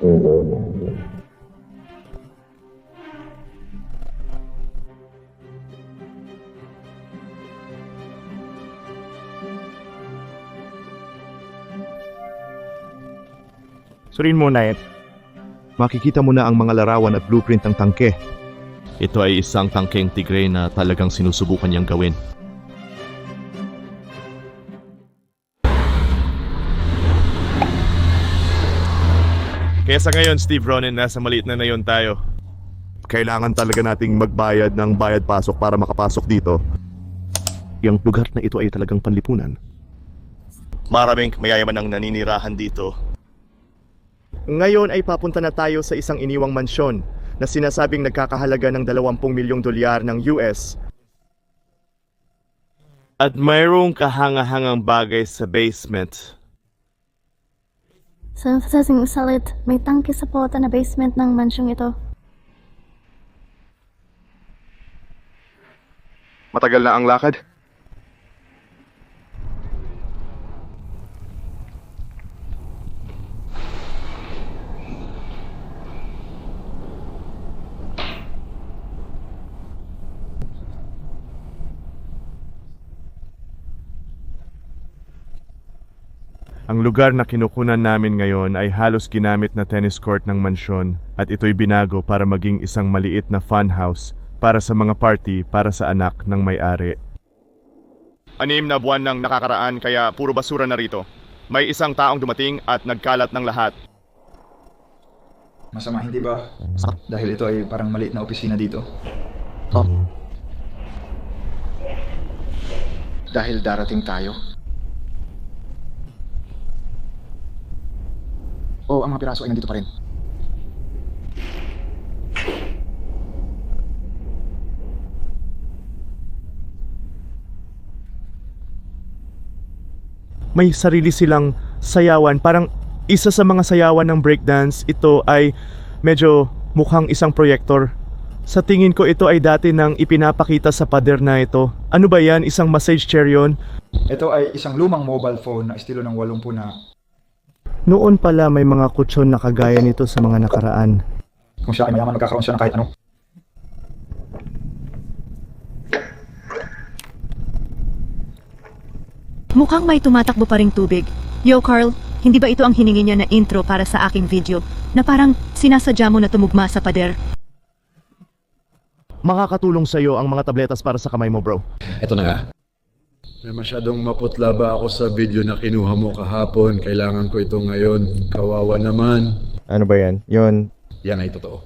Surin mo na Makikita mo na ang mga larawan at blueprint ng tangke. Ito ay isang tangkeng tigre na talagang sinusubukan niyang gawin. Kaya sa ngayon, Steve Ronan, nasa maliit na nayon tayo. Kailangan talaga nating magbayad ng bayad pasok para makapasok dito. Yung lugar na ito ay talagang panlipunan. Maraming mayayaman ang naninirahan dito. Ngayon ay papunta na tayo sa isang iniwang mansyon na sinasabing nagkakahalaga ng 20 milyong dolyar ng US. At mayroong kahangahangang bagay sa basement. Sa sasing salit, may tangke sa pota na basement ng mansyong ito. Matagal na ang lakad? Ang lugar na kinukunan namin ngayon ay halos ginamit na tennis court ng mansyon at ito'y binago para maging isang maliit na funhouse para sa mga party para sa anak ng may-ari. Anim na buwan nang nakakaraan kaya puro basura na rito. May isang taong dumating at nagkalat ng lahat. Masama, hindi ba? Dahil ito ay parang maliit na opisina dito. Dahil darating tayo. Oo, ang mga piraso ay nandito pa rin. May sarili silang sayawan. Parang isa sa mga sayawan ng breakdance, ito ay medyo mukhang isang proyektor. Sa tingin ko ito ay dati nang ipinapakita sa pader na ito. Ano ba yan? Isang massage chair yon? Ito ay isang lumang mobile phone na estilo ng 80 na Noon pala may mga kutsyon na kagaya nito sa mga nakaraan. kung siya ay mayaman magkakaroon siya ng kahit ano. Mukhang may tumatakbo pa ring tubig. Yo, Carl, hindi ba ito ang hiningi niya na intro para sa aking video na parang sinasadya mo na tumugma sa pader? Makakatulong sa iyo ang mga tabletas para sa kamay mo, bro. Ito na nga. May masyadong maputla ba ako sa video na kinuha mo kahapon? Kailangan ko ito ngayon. Kawawa naman. Ano ba yan? Yon. Yan ay totoo.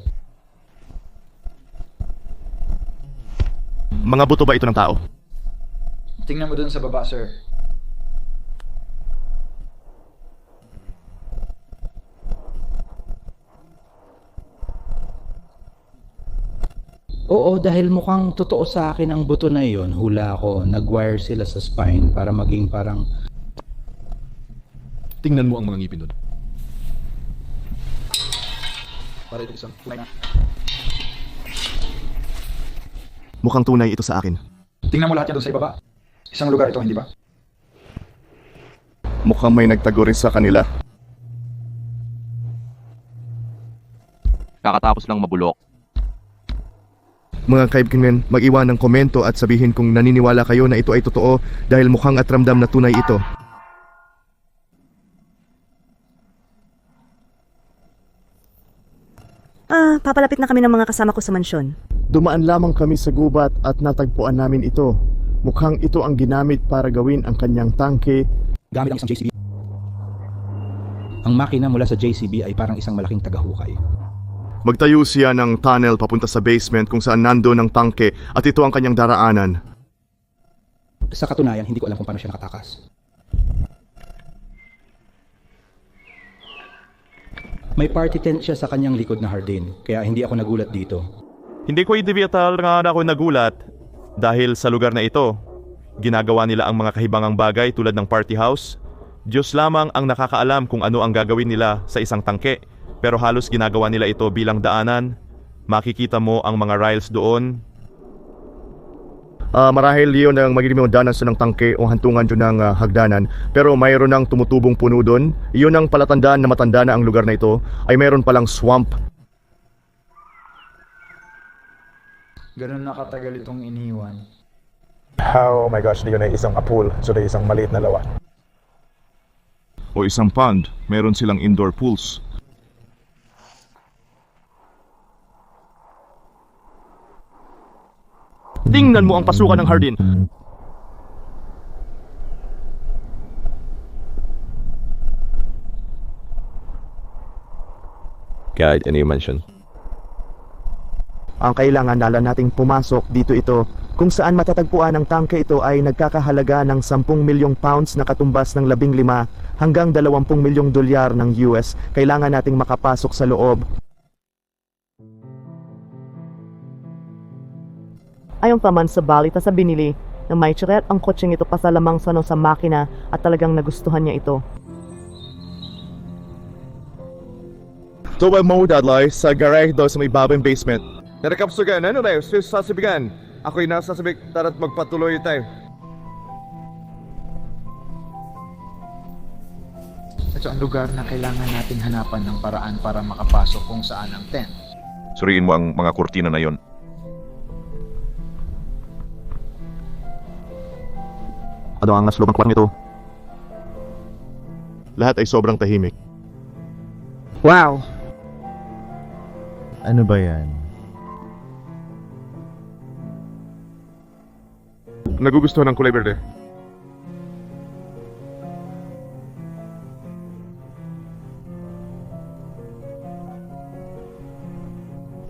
Mga buto ba ito ng tao? Tingnan mo dun sa baba, sir. Oo, dahil mukhang totoo sa akin ang buto na iyon, hula ko, nag-wire sila sa spine para maging parang Tingnan mo ang mga ngipin doon. Para ito isang Kulay na. Mukhang tunay ito sa akin. Tingnan mo lahat yan dun sa ibaba. Isang lugar ito, hindi ba? Mukhang may nagtago rin sa kanila. Kakatapos lang mabulok. Mga kaibigan, mag-iwan ng komento at sabihin kung naniniwala kayo na ito ay totoo dahil mukhang at ramdam na tunay ito. Ah, papalapit na kami ng mga kasama ko sa mansyon. Dumaan lamang kami sa gubat at natagpuan namin ito. Mukhang ito ang ginamit para gawin ang kanyang tangke. gamit ang isang JCB. Ang makina mula sa JCB ay parang isang malaking tagahukay. Magtayo siya ng tunnel papunta sa basement kung saan nando ng tangke at ito ang kanyang daraanan. Sa katunayan, hindi ko alam kung paano siya nakatakas. May party tent siya sa kanyang likod na hardin, kaya hindi ako nagulat dito. Hindi ko ideviatal nga ako nagulat dahil sa lugar na ito, ginagawa nila ang mga kahibangang bagay tulad ng party house. Diyos lamang ang nakakaalam kung ano ang gagawin nila sa isang tangke pero halos ginagawa nila ito bilang daanan. Makikita mo ang mga rails doon. Ah, marahil yun ang magiging mga danas ng tangke o hantungan dyan ng ah, hagdanan. Pero mayroon ng tumutubong puno doon. Iyon ang palatandaan na matanda na ang lugar na ito ay mayroon palang swamp. Ganun nakatagal itong iniwan. Oh my gosh, di ko na isang pool. So, na isang maliit na lawa. O isang pond, meron silang indoor pools. Tingnan mo ang pasukan ng hardin. Guide, yung mansion? Ang kailangan nala nating pumasok dito ito kung saan matatagpuan ang tangke ito ay nagkakahalaga ng 10 milyong pounds na katumbas ng 15 hanggang 20 milyong dolyar ng US. Kailangan nating makapasok sa loob. Ayon pa man sa balita sa binili na may tsiret ang kotseng ito pasalamang sano sa makina at talagang nagustuhan niya ito. So, well, mo dadlay sa garage daw sa may babang basement. Narakapsugan, ano na? Sasabigan. Ako'y nasasabik, tara't magpatuloy tayo. Ito ang lugar na kailangan nating hanapan ng paraan para makapasok kung saan ang tent. Suriin mo ang mga kurtina na yon. Ano ang nasa loob ng kwartong ito? Lahat ay sobrang tahimik. Wow! Ano ba yan? Nagugustuhan ng kulay berde.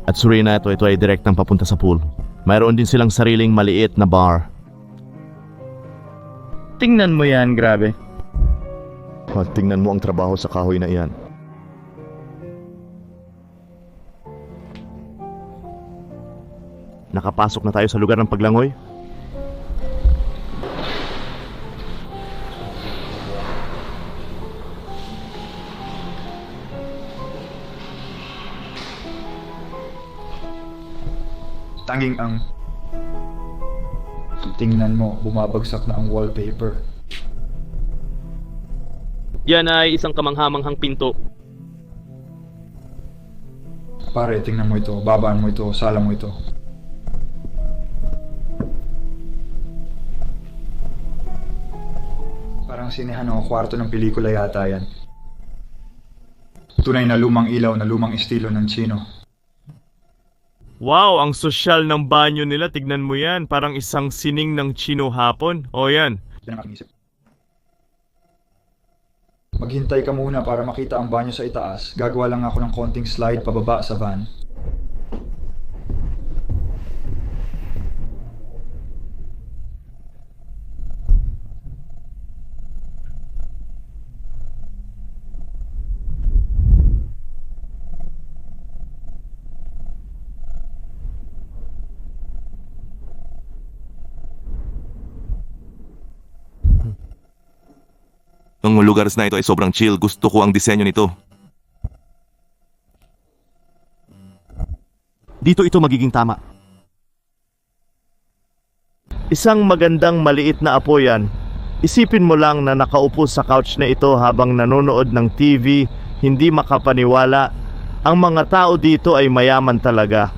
At Surina ito, ito ay direktang papunta sa pool. Mayroon din silang sariling maliit na bar. Tingnan mo yan, grabe. Oh, tingnan mo ang trabaho sa kahoy na iyan. Nakapasok na tayo sa lugar ng paglangoy. Tanging ang... Tingnan mo, bumabagsak na ang wallpaper. Yan ay isang kamanghamanghang pinto. Pare, tingnan mo ito, babaan mo ito, sala mo ito. Parang sinehan o kwarto ng pelikula yata yan. Tunay na lumang ilaw na lumang estilo ng Chino. Wow, ang sosyal ng banyo nila. Tignan mo yan. Parang isang sining ng Chino hapon. O yan. Maghintay ka muna para makita ang banyo sa itaas. Gagawa lang ako ng konting slide pababa sa van. Ang lugar na ito ay sobrang chill. Gusto ko ang disenyo nito. Dito ito magiging tama. Isang magandang maliit na apo yan. Isipin mo lang na nakaupo sa couch na ito habang nanonood ng TV, hindi makapaniwala. Ang mga tao dito ay mayaman talaga.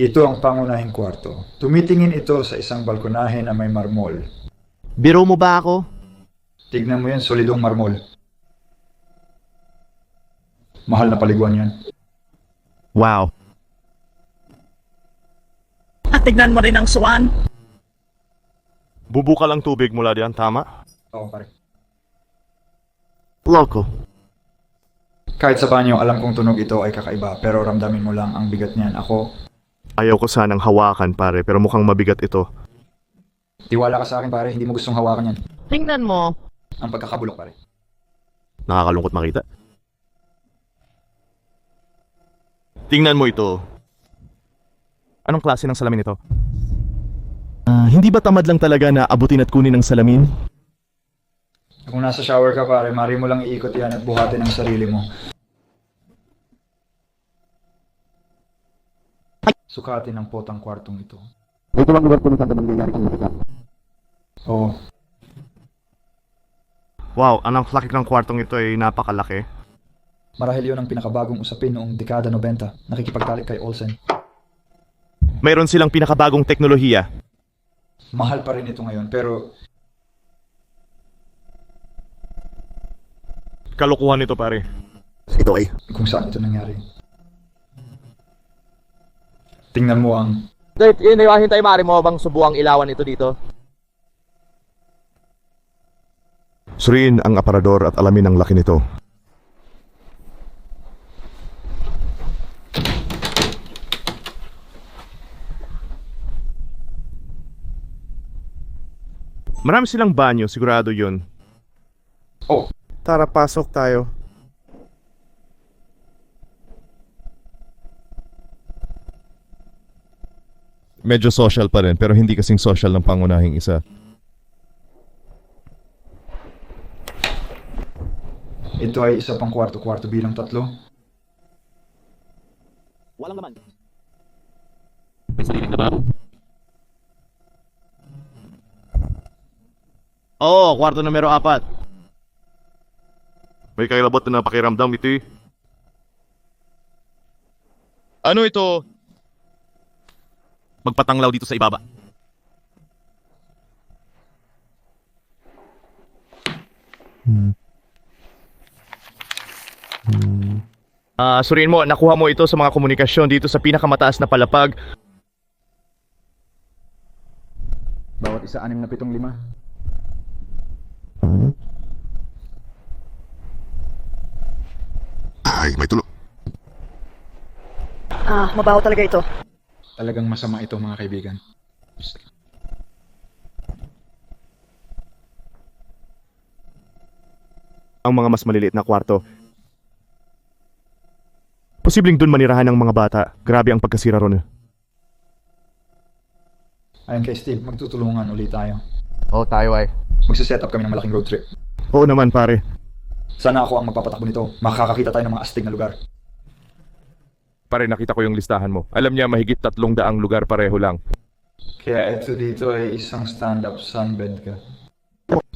Ito ang pangunahing kwarto. Tumitingin ito sa isang balkonahe na may marmol. Biro mo ba ako? Tignan mo yan, solidong marmol. Mahal na paliguan yan. Wow. At tignan mo rin ang swan. Bubuka lang tubig mula diyan, tama? Oo, pare. Loco. Kahit sa banyo, alam kong tunog ito ay kakaiba, pero ramdamin mo lang ang bigat niyan. Ako, Ayaw ko sanang hawakan pare, pero mukhang mabigat ito. tiwala ka sa akin pare, hindi mo gustong hawakan yan. Tingnan mo. Ang pagkakabulok pare. Nakakalungkot makita. Tingnan mo ito. Anong klase ng salamin ito? Ah, hindi ba tamad lang talaga na abutin at kunin ang salamin? Kung nasa shower ka pare, mari mo lang iikot yan at buhatin ang sarili mo. Sukatin ang potang kwartong ito. Ito ang lugar kung saan mangyayari ang lahat. Oo, Wow, anong laki ng kwartong ito ay napakalaki. marahil yun ang pinakabagong usapin noong dekada 90, nakikipagtalik kay Olsen. Mayroon silang pinakabagong teknolohiya. Mahal pa rin ito ngayon, pero Kalokohan ito pare. Ito ay kung saan ito nangyari. Tingnan mo ang Dave, inayahintay mari mo bang subuang ilawan ito dito? Suriin ang aparador at alamin ang laki nito. Marami silang banyo, sigurado yun. Oh. Tara, pasok tayo. Medyo social pa rin, pero hindi kasing social ng pangunahing isa. ito ay isa pang kwarto-kwarto bilang tatlo. Walang naman. May sarili na ba? Oo, kwarto numero apat. May kailabot na pakiramdam ito eh. Ano ito? Magpatanglaw dito sa ibaba. Ah, suriin mo, nakuha mo ito sa mga komunikasyon dito sa pinakamataas na palapag. Bawat isa anim na pitong lima. Ay, may tulo. Ah, mabaho talaga ito. Talagang masama ito mga kaibigan. Ang mga mas maliliit na kwarto. Posibleng dun manirahan ng mga bata. Grabe ang pagkasira ron. Ayon kay Steve, magtutulungan ulit tayo. Oo, tayo ay. Magsiset up kami ng malaking road trip. Oo naman pare. Sana ako ang magpapatakbo nito. Makakakita tayo ng mga astig na lugar. Pare, nakita ko yung listahan mo. Alam niya mahigit tatlong daang lugar pareho lang. Kaya ito dito ay isang stand-up sunbed ka.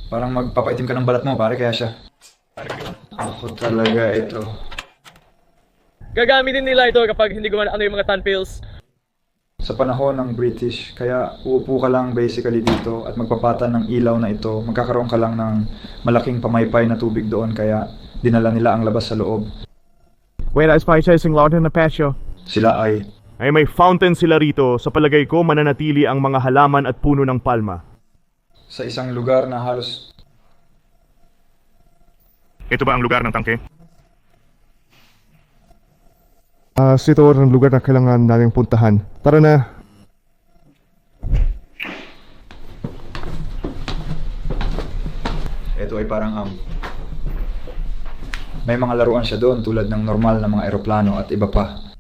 Parang magpapaitim ka ng balat mo, pare, kaya siya. Ako talaga ito. Gagamitin nila ito kapag hindi gumana ano yung mga tanpils. Sa panahon ng British, kaya uupo ka lang basically dito at magpapatan ng ilaw na ito. Magkakaroon ka lang ng malaking pamaypay na tubig doon, kaya dinala nila ang labas sa loob. Wait, I spy chasing loud in the patio. Sila ay Ay may fountain sila rito. Sa palagay ko, mananatili ang mga halaman at puno ng palma. sa isang lugar na halos Ito ba ang lugar ng tangke? Ah, ito ang lugar na kailangan nating puntahan. Tara na. Ito ay parang um, may mga laruan siya doon tulad ng normal na mga eroplano at iba pa.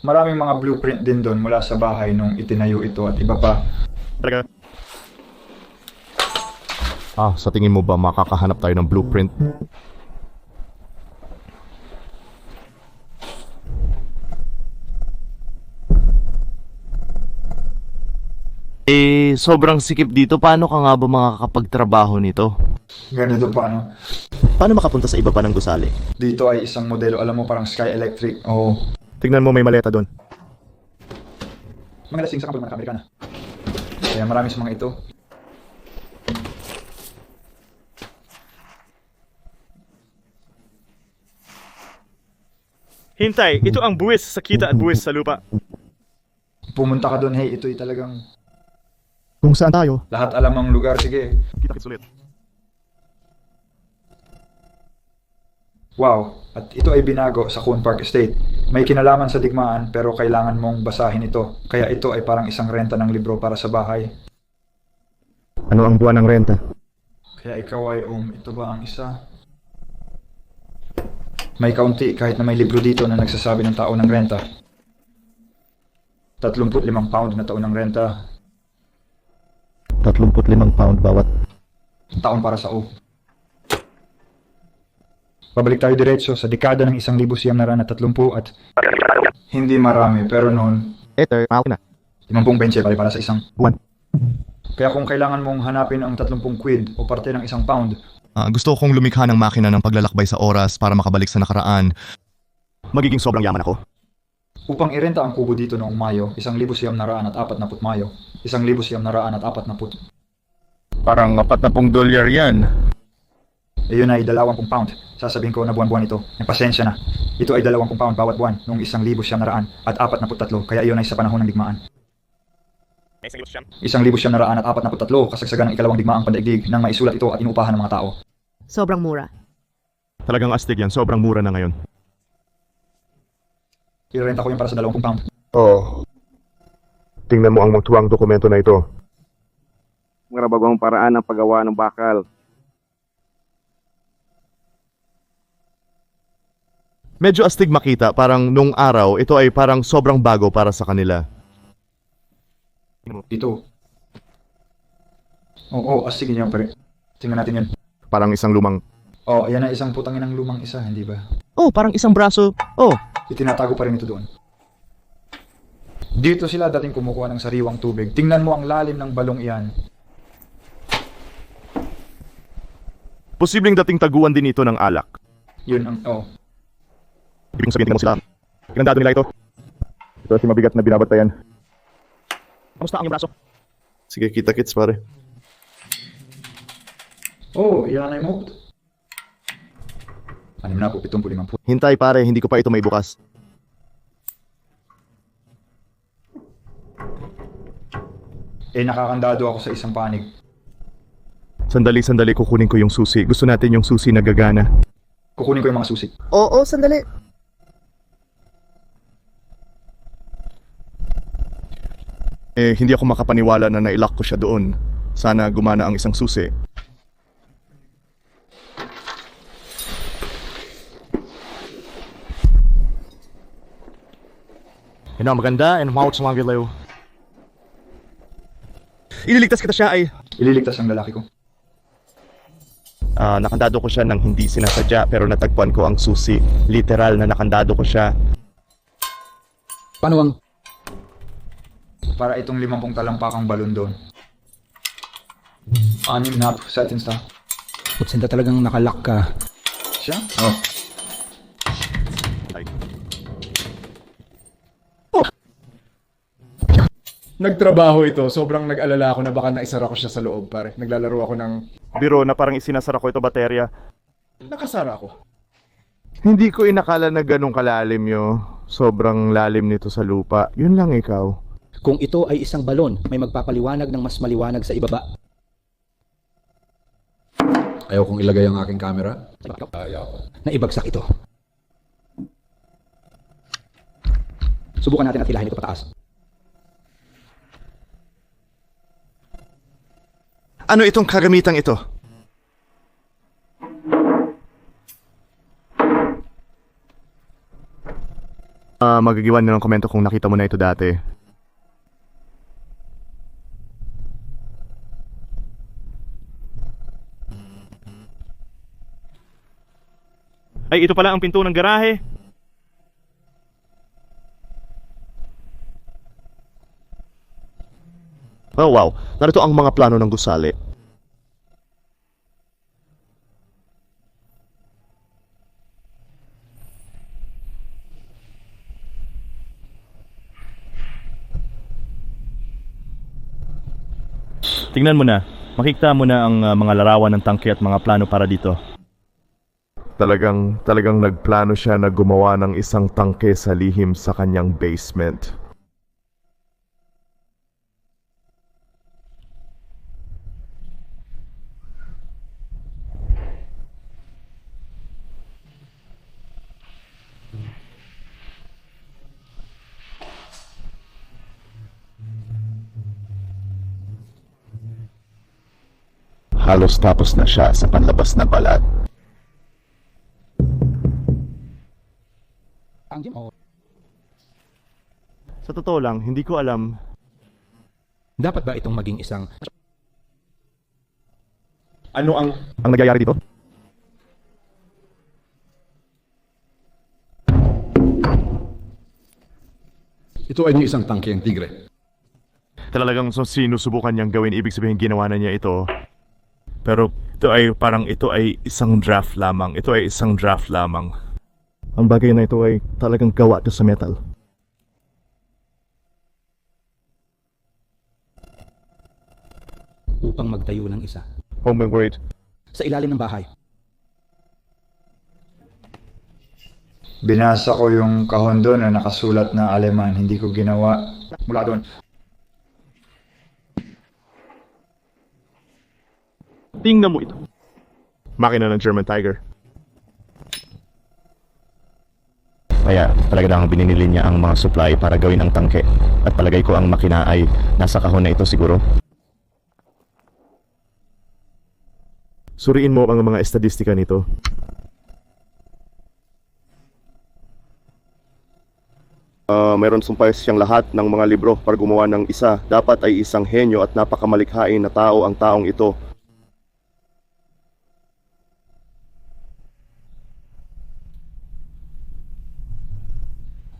Maraming mga blueprint din doon mula sa bahay nung itinayo ito at iba pa. Talaga. Ah, sa tingin mo ba makakahanap tayo ng blueprint? Eh, sobrang sikip dito. Paano ka nga ba makakapagtrabaho nito? Ganito pa ano. Paano makapunta sa iba pa ng gusali? Dito ay isang modelo, alam mo parang Sky Electric. Oh, Tingnan mo may maleta doon. mga lasing sa kampal mga Amerikana. Kaya marami sa mga ito. Hintay, ito ang buwis sa kita at buwis sa lupa. Pumunta ka doon, hey, ito'y talagang Kung saan tayo? lahat alam ang lugar. Sige, Kita kits ulit. Wow, at ito ay binago sa Coon Park Estate. May kinalaman sa digmaan pero kailangan mong basahin ito. Kaya ito ay parang isang renta ng libro para sa bahay. Ano ang buwan ng renta? Kaya ikaw ay um, ito ba ang isa? May kaunti kahit na may libro dito na nagsasabi ng taon ng renta. 35 pound na taon ng renta. 35 pound bawat. Taon para sa O. Babalik tayo diretso sa dekada ng isang libo siyam na raan at tatlumpu at hindi marami pero noon Ether, mahal na. 50 benche pare para sa isang Buwan. Kaya kung kailangan mong hanapin ang 30 quid o parte ng isang pound, Ah, gusto kong lumikha ng makina ng paglalakbay sa oras para makabalik sa nakaraan. Magiging sobrang yaman ako. upang irenta ang kubo dito noong Mayo, isang libo siyam na raan at apat na put Mayo, isang libo siyam na raan at apat na put. Parang apat na pong dolyar yan. Yun ay 20 pound. Sasabihin ko na buwan-buwan ito. May pasensya na. Ito ay 20 pound bawat buwan noong isang libo siyam na raan at apat na put tatlo, kaya iyon ay sa panahon ng digmaan. Isang libo siyam na raan at apat na put tatlo, kasagsagan ng ikalawang digmaang pandaigdig nang maisulat ito at inuupahan ng mga tao. Sobrang mura. Talagang astig yan, sobrang mura na ngayon. Irenta ko yun para sa 20 pound. Oo. Tingnan mo ang magtuwang dokumento na ito. Mga bagong paraan ng paggawa ng bakal. Medyo astig makita, parang nung araw, ito ay parang sobrang bago para sa kanila. Ito. Oo, oh, astig yan pare. Tingnan natin yan. Parang isang lumang... Oh, ayan na isang putangin ng lumang isa, hindi ba? Oh, parang isang braso. Oh, Itinatago pa rin ito doon. Dito sila dating kumukuha ng sariwang tubig. Tingnan mo ang lalim ng balong iyan. Posibleng dating taguan din ito ng alak. Yun ang, oh. Ibig sabihin, tingnan mo sila. Pinandado nila ito. Ito si mabigat na binabantayan. kamusta ang iyong braso? Sige, kita-kits pare. Oh, iyan ay mo. Anim na po, pitong limang po. Hintay pare, hindi ko pa ito may bukas. Eh, nakakandado ako sa isang panig. Sandali, sandali, kukunin ko yung susi. Gusto natin yung susi na gagana. Kukunin ko yung mga susi. Oo, sandali. Eh, hindi ako makapaniwala na nailak ko siya doon. Sana gumana ang isang susi. Yun ang maganda and mawag sa mga gilaw. Ililigtas kita siya ay... Ililigtas ang lalaki ko. Ah, nakandado ko siya nang hindi sinasadya pero natagpuan ko ang susi. Literal na nakandado ko siya. Paano ang Para itong limampung talampakang balon doon. Anim na seconds na. Kutsinta talagang nakalak ka? Siya? Oh. Nagtrabaho ito. Sobrang nag-alala ako na baka naisara ko siya sa loob, pare. Naglalaro ako ng... Biro na parang isinasara ko ito baterya. Nakasara ako. Hindi ko inakala na ganun kalalim yo. Sobrang lalim nito sa lupa. Yun lang ikaw. Kung ito ay isang balon, may magpapaliwanag ng mas maliwanag sa ibaba. Ayaw kong ilagay ang aking camera. Na ibagsak ito. Subukan natin at hilahin ito pataas. Ano itong kagamitang ito? Ah, magagiwan na ng komento kung nakita mo na ito dati. Ay, ito pala ang pinto ng garahe. Oh wow, narito ang mga plano ng gusali. Tingnan mo na. Makikita mo na ang uh, mga larawan ng tangke at mga plano para dito. Talagang, talagang nagplano siya na gumawa ng isang tangke sa lihim sa kanyang basement. Halos tapos na siya sa panlabas na balat. Ang gym. Sa totoo lang, hindi ko alam. Dapat ba itong maging isang Ano ang... Ang nagyayari dito? Ito ay isang tangke ng tigre. Talagang so sinusubukan niyang gawin, ibig sabihin ginawa na niya ito. Pero ito ay parang ito ay isang draft lamang. Ito ay isang draft lamang. Ang bagay na ito ay talagang gawa to sa metal. upang magtayo ng isa. Home and wait. Sa ilalim ng bahay. Binasa ko yung kahon doon na nakasulat na Aleman. Hindi ko ginawa mula doon. Tingnan mo ito. Makina ng German Tiger. Kaya talaga lang bininili niya ang mga supply para gawin ang tangke. At palagay ko ang makina ay nasa kahon na ito siguro. Suriin mo ang mga estadistika nito. Ah, mayroon sumpay siyang lahat ng mga libro para gumawa ng isa. Dapat ay isang henyo at napakamalikhain na tao ang taong ito.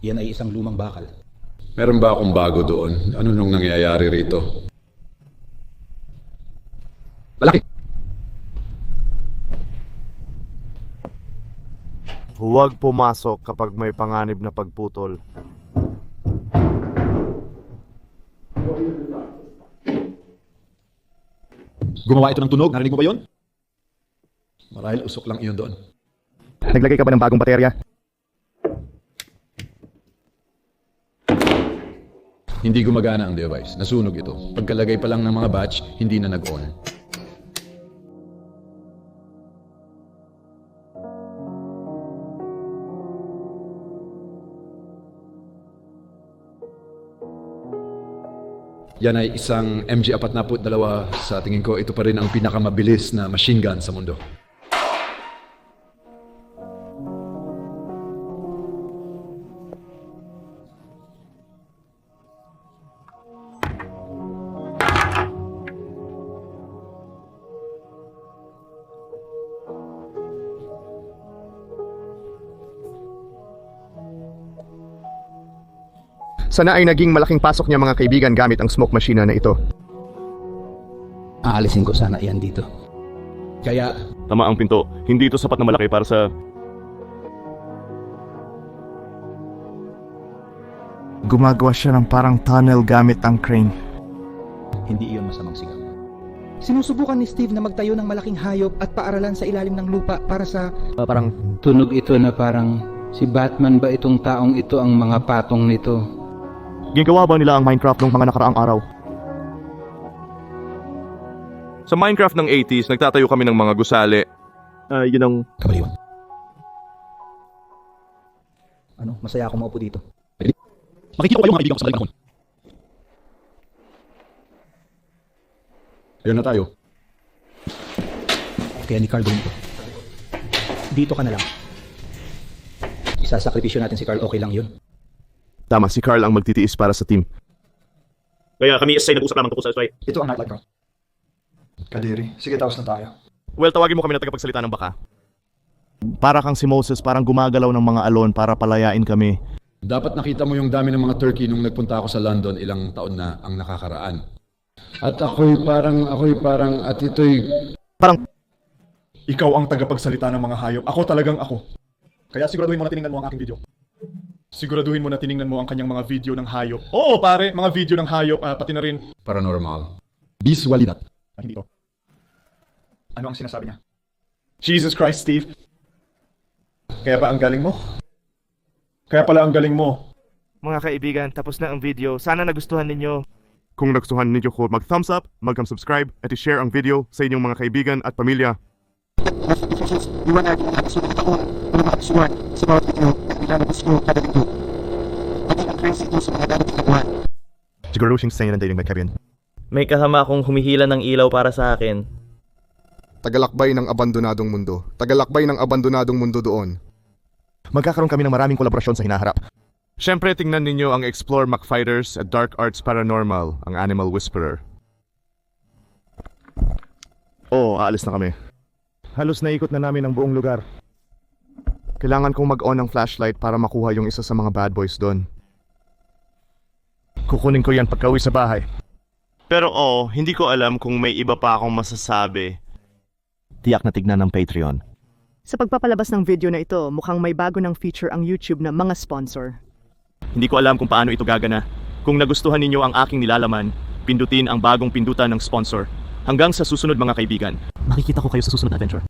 Yan ay isang lumang bakal. Meron ba akong bago doon? Ano nung nangyayari rito? Malaki! Huwag pumasok kapag may panganib na pagputol. Gumawa ito ng tunog, narinig mo ba yun? Marahil usok lang iyon doon. Naglagay ka ba ng bagong baterya? Hindi gumagana ang device. Nasunog ito. Pagkalagay pa lang ng mga batch, hindi na nag-on. Yan ay isang MG-42 sa tingin ko ito pa rin ang pinakamabilis na machine gun sa mundo. Sana ay naging malaking pasok niya mga kaibigan gamit ang smoke machine na ito. Aalisin ko sana yan dito. Kaya Tama ang pinto. Hindi ito sapat na malaki para sa... Gumagawa siya ng parang tunnel gamit ang crane. hindi iyon masamang sigaw. Sinusubukan ni Steve na magtayo ng malaking hayop at paaralan sa ilalim ng lupa para sa parang tunog ito na parang si Batman ba itong taong ito ang mga patong nito? Ginagawa ba nila ang Minecraft nung mga nakaraang araw? Sa Minecraft ng 80s, nagtatayo kami ng mga gusali. Ah, yun ang... Kamaliwan. ano, masaya ako maupo dito. Makikita ko kayo mga kaibigan ko sa balik Ayun na tayo. Kaya ni Carl dito. Dito ka na lang. Isasakripisyo natin si Carl, okay lang yun. Tama, si Carl ang magtitiis para sa team. Kaya kami ay nag-usap lamang tungkol sa SY. Ito ang nightlight bro. Kadiri. Sige, tapos na tayo. Well, tawagin mo kami na tagapagsalita ng baka. Para kang si Moses, parang gumagalaw ng mga alon para palayain kami. Dapat nakita mo yung dami ng mga turkey nung nagpunta ako sa London ilang taon na ang nakakaraan. At ako'y parang, ako'y parang, at ito'y... Parang... Ikaw ang tagapagsalita ng mga hayop. Ako talagang ako. Kaya siguraduhin mo na tiningnan mo ang aking video. Siguraduhin mo na tiningnan mo ang kanyang mga video ng hayop. Oo, pare, mga video ng hayop, ah, pati na rin. Paranormal. Biswalidad. Ah, hindi to. Ano ang sinasabi niya? Jesus Christ, Steve. Kaya pa ang galing mo? Kaya pala ang galing mo. Mga kaibigan, tapos na ang video. Sana nagustuhan ninyo. Kung nagustuhan ninyo ko, mag-thumbs up, mag-subscribe, at i-share ang video sa inyong mga kaibigan at pamilya. Siguro siyang sa'yo ng dating may. May kasama akong humihila ng ilaw para sa akin. Tagalakbay ng abandonadong mundo. Tagalakbay ng abandonadong mundo doon. Magkakaroon kami ng maraming kolaborasyon sa hinaharap. Siyempre, tingnan ninyo ang Explore McFighters at Dark Arts Paranormal, ang Animal Whisperer. Oo, aalis na kami. Halos naikot na namin ang buong lugar. Kailangan kong mag-on ng flashlight para makuha yung isa sa mga bad boys doon. Kukunin ko yan pagka uwi sa bahay. Pero oh, hindi ko alam kung may iba pa akong masasabi. Tiyak na tignan ng Patreon. Sa pagpapalabas ng video na ito, mukhang may bago ng feature ang YouTube na mga sponsor. Hindi ko alam kung paano ito gagana. Kung nagustuhan ninyo ang aking nilalaman, pindutin ang bagong pindutan ng sponsor. Hanggang sa susunod mga kaibigan. Makikita ko kayo sa susunod na adventure.